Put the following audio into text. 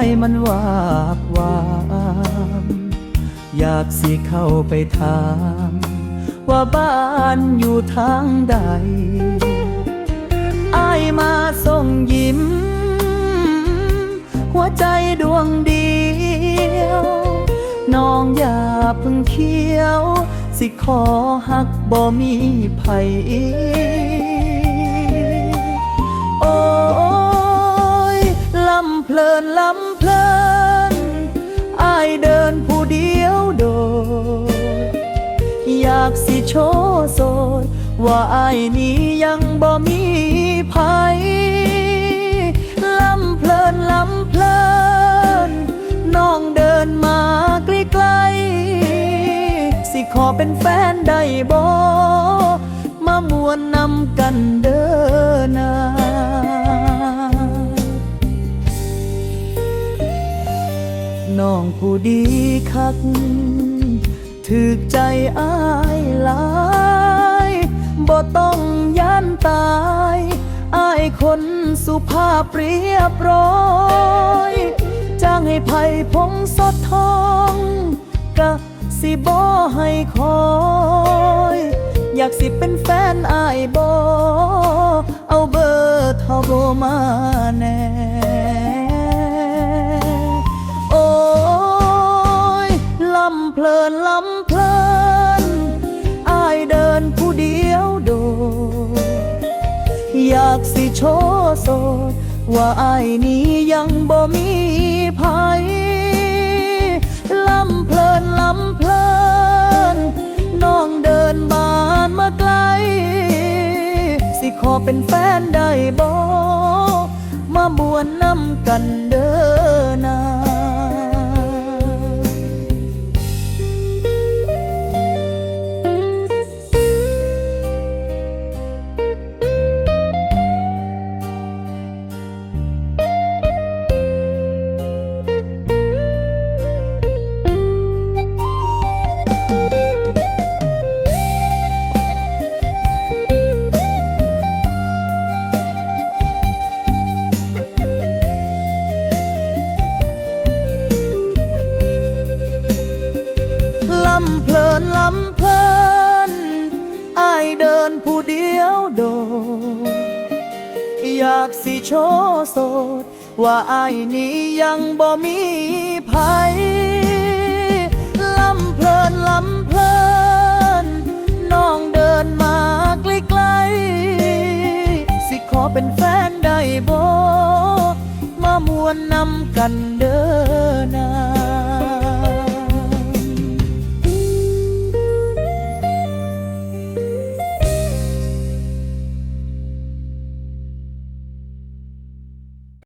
ายมันวาบวามอยากสิเข้าไปถาม ว่าบ้านอยู่ทางใดอายมาส่งยิ้ม หัวใจดวงเดียว น้องอย่าพึ่งเคี้ยว สิขอหักบ่มีไผากสิโชโสดว่าอายนี้ยังบ่มีภัยลำเพลินลำเพลินน้องเดินมาใกล้ๆสิขอเป็นแฟนได้บ่มามวนนำกันเด้อนาน้องผู้ดีคัก ถึกใจอายหลายบ่ต้องย่านตายอายคนสุภาพเรียบร้อยจ้างให้ไผ่พงสดทองกะสิบ่ให้คอยอยากสิเป็นแฟนอายบ่เอาเบอร์โทรมาแน่โอ้ยลำเพลินลำ อยากสิโชโสด ว่าอายนี้ยังบ่มีภัยลำเพลินลำเพลิน น้องเดินบานมาไกล สิขอเป็นแฟนได้บ่มามวนนำกันเด้อนาำเพลินลำเพลินอายเดินผู้เดียวโดอยากสิโชว์โสด ว่าอายนี้ยังบ่มีภัยลำเพลินลำเพลินน้องเดินมาใกล้ๆสิขอเป็นแฟนได้บ่มามวนนำกันเด้อ